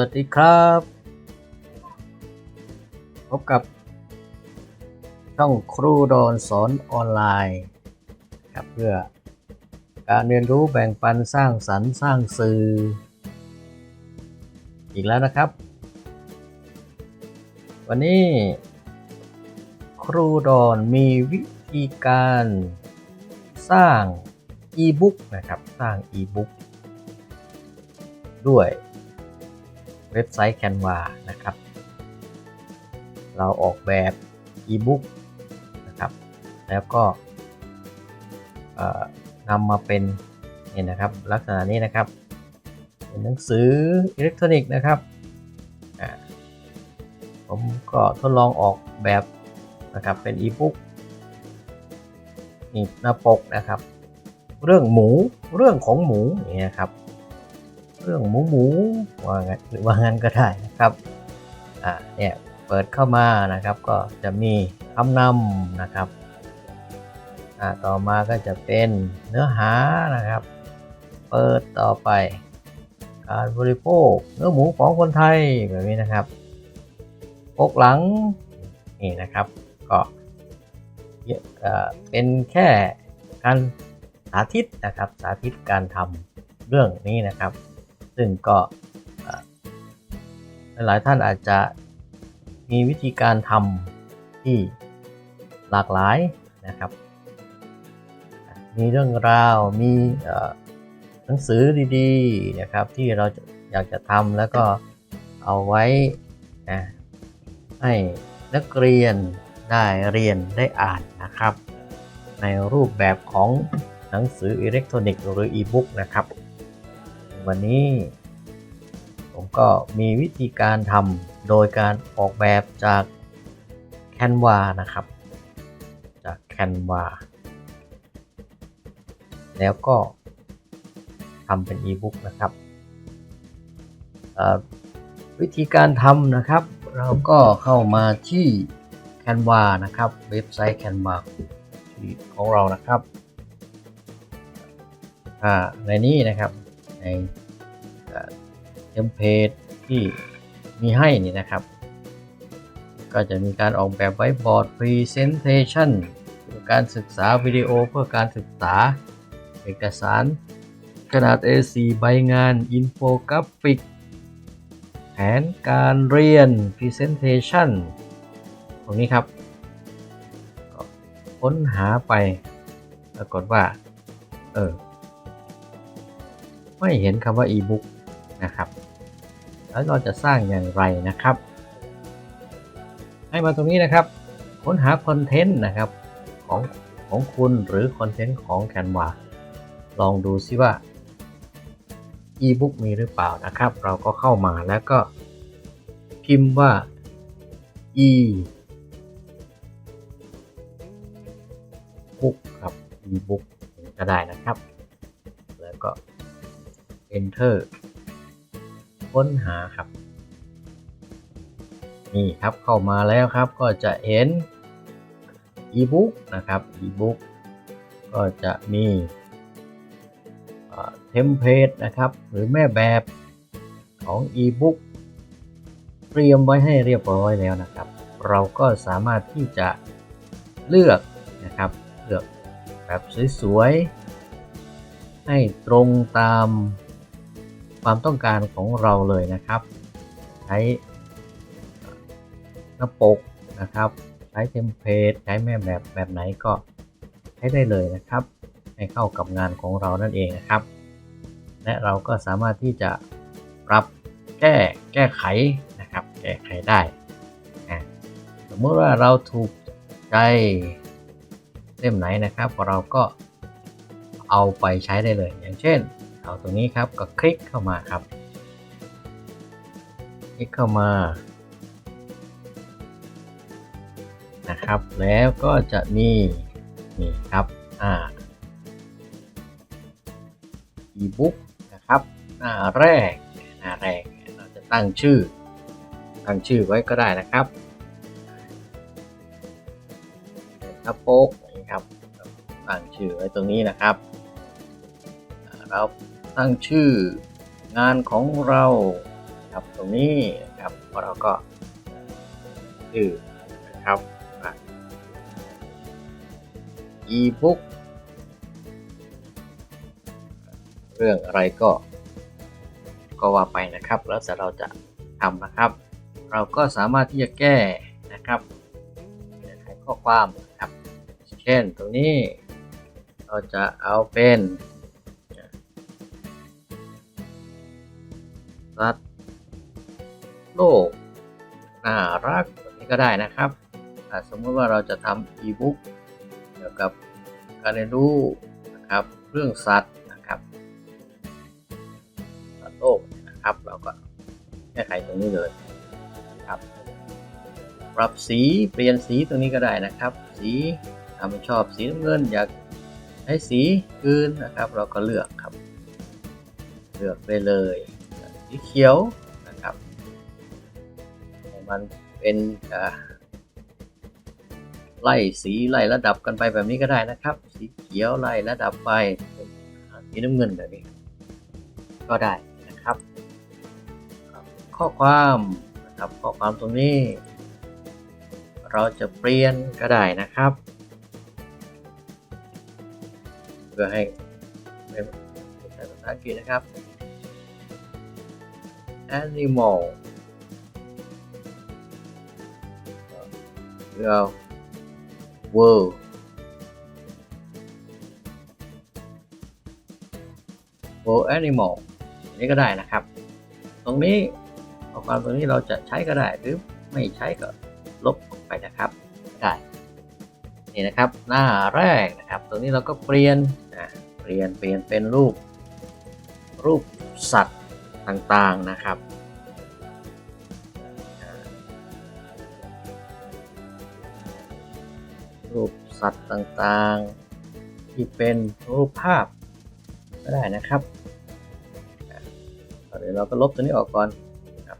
วัสดีครับ พบกับ ช่องครูดอนสอนออนไลน์ครับเพื่อ การเรียนรู้แบ่งปันสร้างสรรค์สร้างสื่อ อีกแล้วนะครับ วันนี้ ครูดอนมีวิธีการสร้างอีบุ๊กนะครับ สร้างอีบุ๊กด้วย เว็บไซต์ Canva นะครับ เราออกแบบอีบุ๊กนะครับ แล้วก็นำมาเป็นนี่นะครับ ลักษณะนี้นะครับ เป็นหนังสืออิเล็กทรอนิกส์นะครับ ผมก็ทดลองออกแบบนะครับเป็นอีบุ๊กนี่หน้าปกนะครับ เรื่องหมูเรื่องของหมูอย่างเงี้ยครับ เรื่องหมูหมูว่างั้นหรือว่างั้นก็ได้นะครับอ่าเนี่ยเปิดเข้ามานะครับก็จะมีคำนำนะครับอ่าต่อมาก็จะเป็นเนื้อหานะครับ เปิดต่อไป การบริโภคเนื้อหมูของคนไทยแบบนี้นะครับปกหลังนี่นะครับก็เอ่อเป็นแค่การสาธิตนะครับสาธิตการทำเรื่องนี้นะครับ ซึ่งก็หลายๆท่านอาจจะมีวิธีการทำที่หลากหลายนะครับ มีเรื่องราวมีหนังสือดีๆนะครับที่เราอยากจะทำแล้วก็เอาไว้นะให้นักเรียนได้เรียนได้อ่านนะครับ ในรูปแบบของหนังสืออิเล็กทรอนิกส์หรืออีบุ๊กนะครับ วันนี้ ผมก็มีวิธีการทำโดยการออกแบบจาก Canva นะครับ จาก Canva แล้วก็ทำเป็นอีบุ๊กนะครับ วิธีการทำนะครับ เราก็เข้ามาที่ Canva นะครับ เว็บไซต์ Canva ของเรานะครับในนี้นะครับ ในเทมเพลตที่มีให้นี่นะครับ ก็จะมีการออกแบบไว้บอร์ด Presentation การศึกษาวิดีโอเพื่อการศึกษาเอกสารขนาด A4 ใบงาน อินโฟกราฟิก แผนการเรียน Presentation ตรงนี้ครับ ค้นหาไป ปรากฏว่า เออ ไม่เห็นคำว่า e-book นะครับ แล้วเราจะสร้างอย่างไรนะครับ ให้มาตรงนี้นะครับ ค้นหาคอนเทนต์นะครับของของคุณหรือคอนเทนต์ของ Canva ลองดูซิว่า e-book มีหรือเปล่านะครับ เราก็เข้ามาแล้วก็พิมพ์ว่า e book ครับ e-book ก็ได้นะครับ แล้วก็ enter ค้นหาครับ นี่ครับเข้ามาแล้วครับก็จะเห็น e-book นะครับ e-book ก็จะมีเทมเพลตนะครับ หรือแม่แบบของ e-book เตรียมไว้ให้เรียบร้อยแล้วนะครับ เราก็สามารถที่จะเลือกนะครับ เลือกแบบสวยๆ ให้ตรงตาม ความต้องการของเราเลยนะครับ ใช้หน้าปกนะครับ ใช้เทมเพลตใช้แม่แบบแบบไหนก็ใช้ได้เลยนะครับ ให้เข้ากับงานของเรานั่นเองนะครับ และเราก็สามารถที่จะปรับแก้แก้ไขนะครับ แก้ไขได้นะสมมติว่าเราถูกใจเล่มไหนนะครับเราก็เอาไปใช้ได้เลยอย่างเช่น เอาตรงนี้ครับก็คลิกเข้ามาครับ คลิกเข้ามานะครับ แล้วก็จะมีนี่ครับอ่า e-book นะครับ หน้าแรกหน้าแรกเราจะตั้งชื่อ ตั้งชื่อไว้ก็ได้นะครับหน้าปกนะครับตั้งชื่อไว้ตรงนี้นะครับเรา ตั้งชื่องานของเราครับตรงนี้นะครับเราก็ชื่อนะครับอะ e-book เรื่องอะไรก็ก็ว่าไปนะครับ แล้วแต่เราจะทำนะครับ เราก็สามารถที่จะแก้นะครับแก้ไขข้อความนะครับ เช่นตรงนี้ เราจะเอาเป็น สัตว์ โลกน่ารักแบบนี้ก็ได้นะครับ สมมติว่าเราจะทำอีบุ๊กเกี่ยวกับการเรียนรู้นะครับเรื่องสัตว์นะครับสัตว์โลกนะครับเราก็แก้ไขตรงนี้เลยครับ ปรับสีเปลี่ยนสีตรงนี้ก็ได้นะครับ สีถ้าไม่ชอบสีน้ำเงินอยากให้สีอื่นนะครับ เราก็เลือกครับ เลือกไปเลย สีเขียวนะครับมันเป็นไล่สีไล่ระดับกันไปแบบนี้ก็ได้นะครับ สีเขียวไล่ระดับไปเป็นสีน้ำเงินแบบนี้ก็ได้นะครับ ข้อความนะครับข้อความตรงนี้ เราจะเปลี่ยนก็ได้นะครับเพื่อให้ไม่ไม่ใช้ภาษาอังกฤษนะครับ animal เรือ world world animal นนี้ก็ได้นะครับ ตรงนี้ข้อความตรงนี้เราจะใช้ก็ได้หรือไม่ใช้ก็ลบออกไปนะครับ ได้ นี่นะครับหน้าแรกนะครับ ตรงนี้เราก็เปลี่ยนนะเปลี่ยนเปลี่ยนเป็นรูป รูปสัตว์ ต่างๆนะครับ รูปสัตว์ต่างๆ ที่เป็นรูปภาพก็ได้นะครับอ่าเดี๋ยวเราก็ลบตัวนี้ออกก่อนนะครับ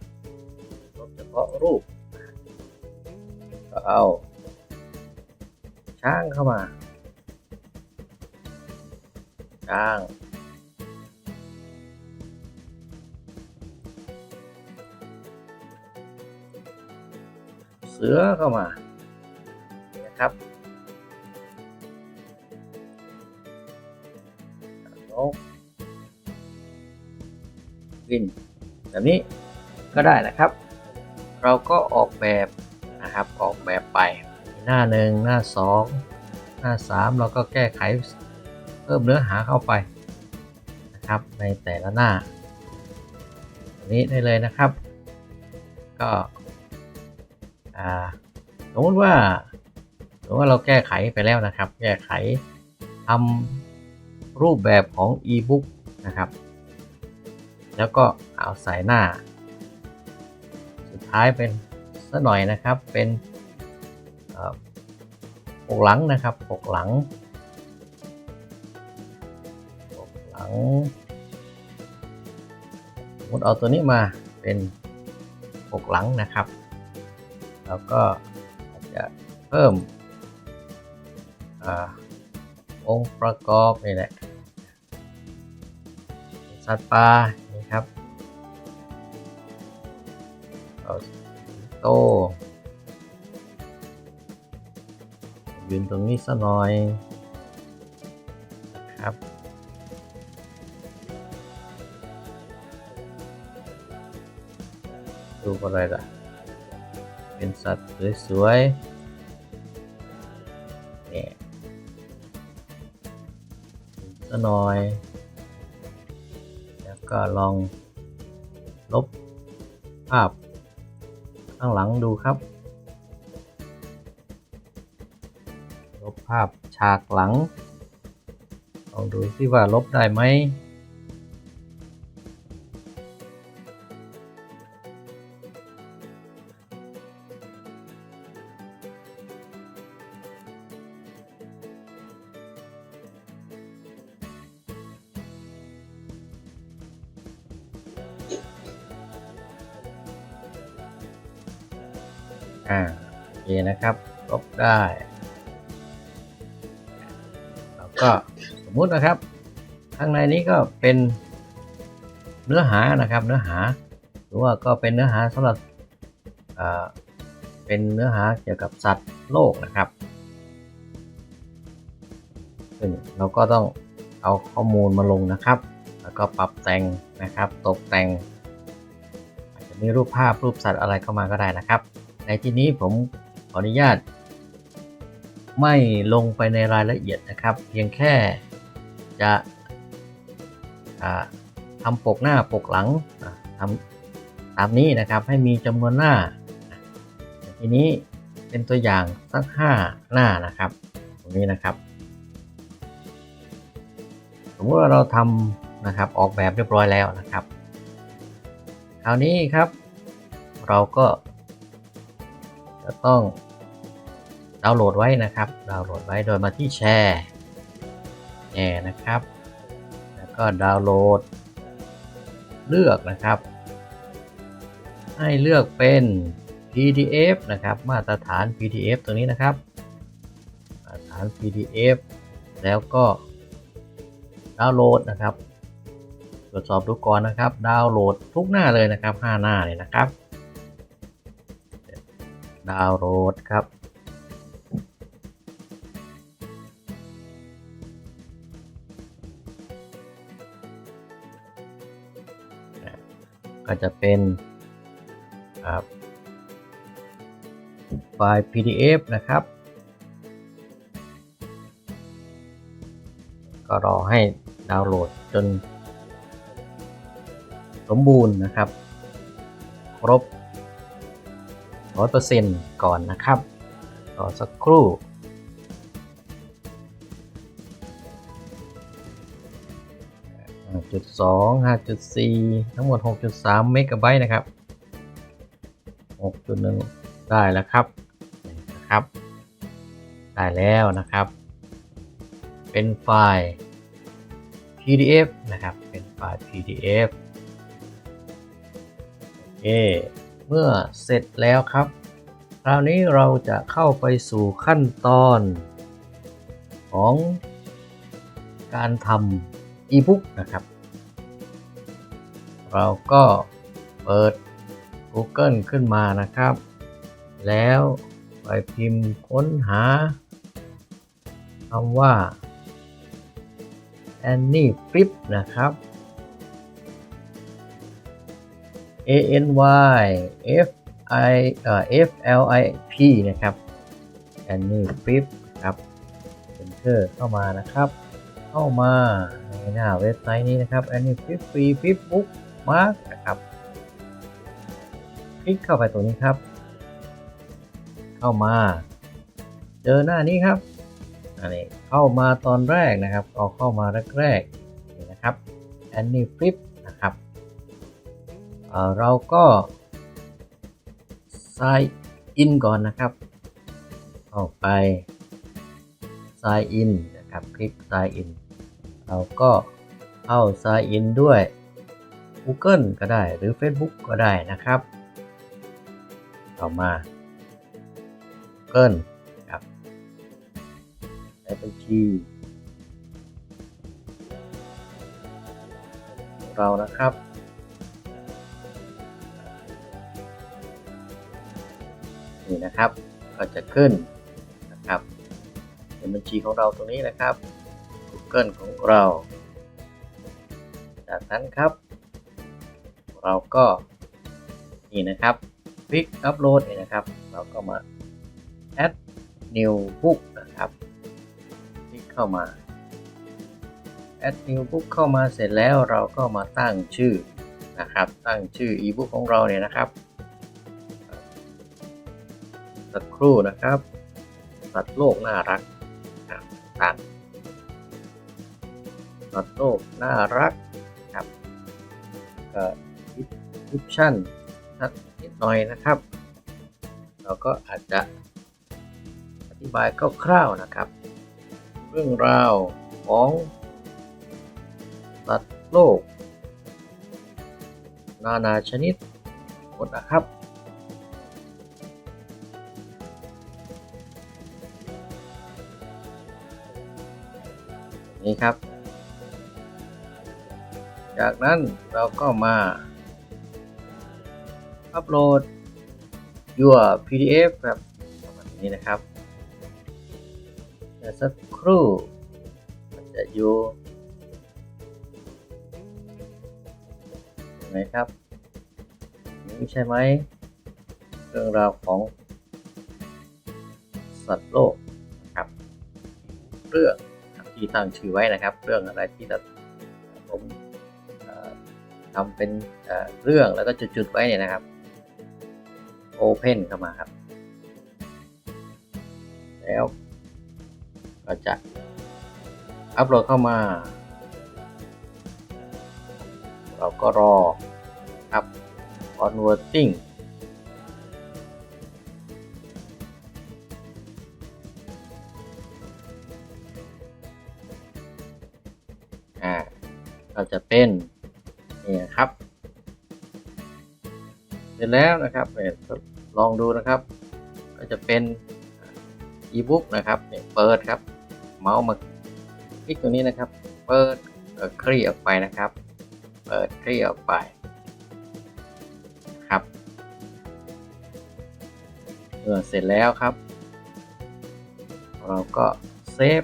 ลบเฉพาะรูป ก็เอา ช้างเข้ามาช้าง สือเข้ามานะครับนกวินแบบนี้ก็ได้นะครับ เราก็ออกแบบนะครับออกแบบไปหน้าหนึ่งหน้าสองหน้าสามเราก็แก้ไขเพิ่มเนื้อหาเข้าไปนะครับในแต่ละหน้าอันนี้ได้เลยนะครับ ก็ อ่าสมมติว่าสมมติว่าเราแก้ไขไปแล้วนะครับ แก้ไขทำรูปแบบของ e-book นะครับ แล้วก็เอาใส่หน้า สุดท้ายเป็นสักหน่อยนะครับเป็นเอ่อปกหลังนะครับปกหลังปกหลังสมมติเอาตัวนี้มาเป็นปกหลังนะครับ แล้วก็อาจจะเพิ่มอองค์ประกอบนี่แหละ สัตว์ป่านี่ครับเอาโตยืนตรงนี้สักหน่อยนะครับดูอะไรล่ะ เป็นสัตว์สวยๆเนี่ยสักหน่อย แล้วก็ลองลบภาพข้างหลังดูครับ ลบภาพฉากหลังลองดูซิว่าลบได้ไหม อ่าโอเคนะครับลบได้แล้วก็สมมุตินะครับ ข้างในนี้ก็เป็นเนื้อหานะครับ เนื้อหา หรือว่าก็เป็นเนื้อหาสำหรับอ่าเป็นเนื้อหาเกี่ยวกับสัตว์โลกนะครับซึ่งเราก็ต้องเอาข้อมูลมาลงนะครับ แล้วก็ปรับแต่งนะครับ ตกแต่ง อาจจะมีรูปภาพรูปสัตว์อะไรเข้ามาก็ได้นะครับ ในที่นี้ผมขออนุญาต ไม่ลงไปในรายละเอียดนะครับ เพียงแค่จะทำปกหน้าปกหลังทำตามนี้นะครับให้มีจำนวนหน้า ทีนี้เป็นตัวอย่างสัก5หน้านะครับ ตรงนี้นะครับ สมมติว่าเราทำนะครับออกแบบเรียบร้อยแล้วนะครับ คราวนี้ครับ เราก็ จะต้องดาวน์โหลดไว้นะครับ ดาวน์โหลดไว้โดยมาที่แชร์แชร์นะครับ แล้วก็ดาวน์โหลด เลือกนะครับ ให้เลือกเป็น PDF นะครับมาตรฐาน PDF ตรงนี้นะครับ มาตรฐาน PDF แล้วก็ดาวน์โหลดนะครับ ตรวจสอบดูก่อนนะครับ ดาวน์โหลดทุกหน้าเลยนะครับ 5 หน้าเลยนะครับ ดาวน์โหลดครับ ก็จะเป็นไฟล์ PDF นะครับ ก็รอให้ดาวน์โหลดจน สมบูรณ์นะครับ ครบ 100%ก่อนนะครับรอสักครู่5.2 5.4ทั้งหมด6.3เมกะไบต์นะครับ6.1ได้แล้วครับนี่นะครับ ได้แล้วนะครับ เป็นไฟล์ PDF นะครับ เป็นไฟล์ PDF โอเค เมื่อเสร็จแล้วครับ คราวนี้เราจะเข้าไปสู่ขั้นตอนของการทำอีบุ๊กนะครับ เราก็เปิด Google ขึ้นมานะครับ แล้วไปพิมพ์ค้นหาคำว่า Annie Flip นะครับ A N Y F I เอ่อ F L I P นะครับ Annie Flip ครับเซ็นเตอร์เข้ามานะครับ เข้ามาในหน้าเว็บไซต์นี้นะครับ Annie Flip Free Flip Book Mark นะครับ คลิกเข้าไปตรงนี้ครับ เข้ามา เจอหน้านี้ครับ อันนี้เข้ามาตอนแรกนะครับเอาเข้ามาแรกๆนี่นะครับ Annie Flip นะครับ เราก็ sign in ก่อนนะครับเข้าไป sign in นะครับ คลิก sign in เราก็เข้า sign in ด้วย Google ก็ได้หรือ Facebook ก็ได้นะครับ ต่อมา Google ครับในบัญชีของเรานะครับ นี่นะครับ ก็จะขึ้นนะครับเป็นบัญชีของเราตรงนี้นะครับ Google ของเรา จากนั้นครับ เราก็นี่นะครับคลิกอัปโหลดนี่นะครับ เราก็มา add new book นะครับคลิกเข้ามา add new book เข้ามาเสร็จแล้วเราก็มาตั้งชื่อนะครับ ตั้งชื่อ ebook ของเราเนี่ยนะครับ สักครู่นะครับ สัตว์โลกน่ารักอะตั้งสัตว์โลกน่ารักครับก็ description สักนิดหน่อยนะครับ เราก็อาจจะอธิบายคร่าวๆนะครับ เรื่องราวของสัตว์โลก นานาชนิดหมดนะครับ นี่ครับ จากนั้นเราก็มาอัปโหลด your PDF ครับประมาณนี้นะครับเดี๋ยวสักครู่มันจะอยู่ไหนครับนี่ใช่ไหมเรื่องราวของสัตว์โลกครับเรื่อง ที่ตั้งชื่อไว้นะครับ เรื่องอะไรที่ผมทำเป็นเอ่อเรื่องแล้วก็จุดๆไว้เนี่ยนะครับ Open เข้ามาครับ แล้วก็จะอัปโหลดเข้ามา เราก็รอครับ converting จะเป็นนี่ครับ เสร็จแล้วนะครับลองดูนะครับ ก็จะเป็นอีบุ๊กนะครับเปิดครับ เมาส์มาคลิกตรงนี้นะครับ เปิดเคลี่ออกไปนะครับ เปิดคลี่ออกไปครับเมื่อเสร็จแล้วครับ เราก็เซฟ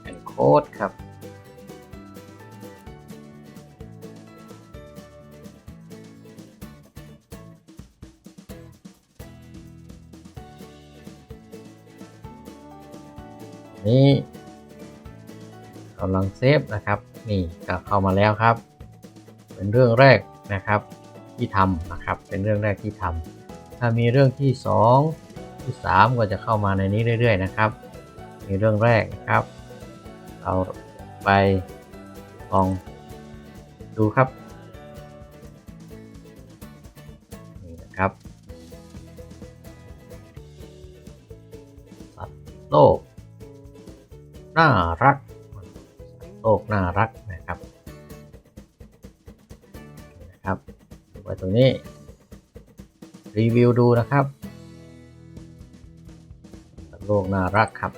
แอนโค้ดครับ นี่กำลังเซฟนะครับนี่ก็เข้ามาแล้วครับ เป็นเรื่องแรกนะครับที่ทำนะครับ เป็นเรื่องแรกที่ทำถ้ามีเรื่องที่ 2 ที่ 3 ก็จะเข้ามาในนี้เรื่อย ๆ นะครับ มีเรื่องแรกนะครับเราไปลองดูครับนี่นะครับสัตว์โลก น่ารักโลกน่ารักนะครับนะครับไว้ตรงนี้ รีวิวดูนะครับโลกน่ารักครับ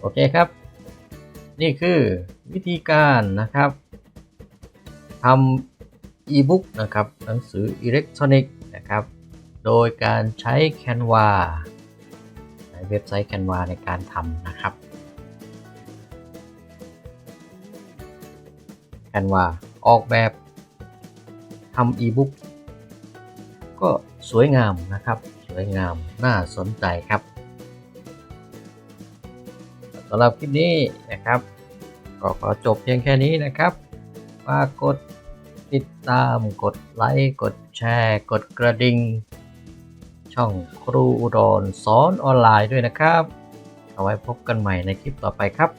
โอเคครับ นี่คือวิธีการนะครับทำ อีบุ๊กนะครับหนังสืออิเล็กทรอนิกส์นะครับโดยการใช้ Canva ในเว็บไซต์ Canva ในการทำนะครับ Canva ออกแบบทำอีบุ๊กก็สวยงามนะครับ สวยงามน่าสนใจครับสำหรับคลิปนี้นะครับ ก็ขอจบเพียงแค่นี้นะครับฝากกดติด ตาม กดไลค์ กดแชร์ กดกระดิ่ง ช่องครูอุดรสอนออนไลน์ด้วยนะครับ เอาไว้พบกันใหม่ในคลิปต่อไปครับ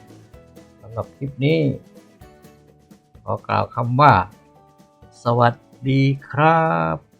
สำหรับคลิปนี้ ขอกล่าวคำว่า สวัสดีครับ